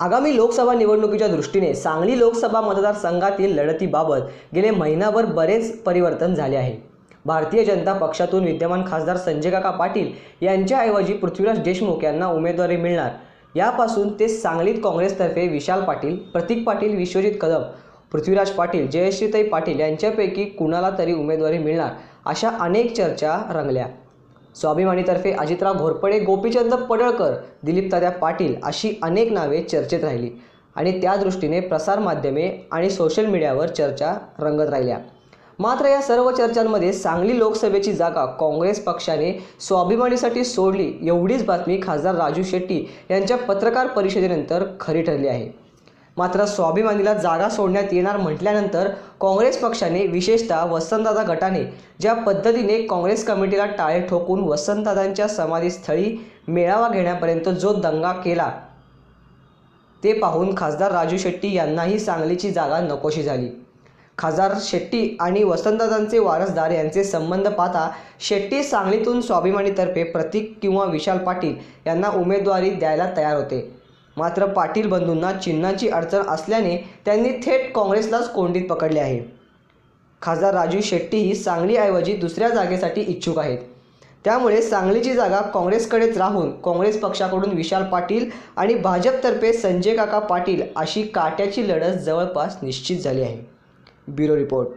आगामी लोकसभा निवडणुकीच्या दृष्टीने सांगली लोकसभा मतदारसंघातील लढतीबाबत गेले महिनाभर बरेच परिवर्तन झाले आहे. भारतीय जनता पक्षातून विद्यमान खासदार संजय काका पाटील यांच्याऐवजी पृथ्वीराज देशमुख यांना उमेदवारी मिळणार. यापासून ते सांगलीत काँग्रेसतर्फे विशाल पाटील प्रतीक पाटील विश्वजित कदम पृथ्वीराज पाटील जयश्रीताई पाटील यांच्यापैकी कुणाला तरी उमेदवारी मिळणार अशा अनेक चर्चा रंगल्या. स्वाभिमानीतर्फे अजितराव घोरपडे गोपीचंद पडळकर दिलीप तात्या पाटील अशी अनेक नावे चर्चेत राहिली. आणि त्या दृष्टीने प्रसारमाध्यमे आणि सोशल मीडियावर चर्चा रंगत राहिल्या. मात्र या सर्व चर्चांमध्ये सांगली लोकसभेची जागा काँग्रेस पक्षाने स्वाभिमानीसाठी सोडली एवढीच बातमी खासदार राजू शेट्टी यांच्या पत्रकार परिषदेनंतर खरी ठरली आहे. मात्र स्वाभिमानीला जागा सोडण्यात येणार म्हटल्यानंतर काँग्रेस पक्षाने विशेषतः वसंतदादा गटाने ज्या पद्धतीने काँग्रेस कमिटीला टाळे ठोकून वसंतदादांच्या समाधीस्थळी मेळावा घेण्यापर्यंत जो दंगा केला ते पाहून खासदार राजू शेट्टी यांनाही सांगलीची जागा नकोशी झाली. खासदार शेट्टी आणि वसंतदादांचे वारसदार यांचे संबंध पाहता शेट्टी सांगलीतून स्वाभिमानीतर्फे प्रतीक किंवा विशाल पाटील यांना उमेदवारी द्यायला तयार होते. मात्र पाटील बंधूंना चिन्हाची अडचण असल्याने त्यांनी थेट काँग्रेसलाच कोंडीत पकडले आहे. खासदार राजू शेट्टीही सांगलीऐवजी दुसऱ्या जागेसाठी इच्छुक आहेत. त्यामुळे सांगलीची जागा काँग्रेसकडेच राहून काँग्रेस पक्षाकडून विशाल पाटील आणि भाजपतर्फे संजय काका पाटील अशी काट्याची लढत जवळपास निश्चित झाली आहे. Bureau report.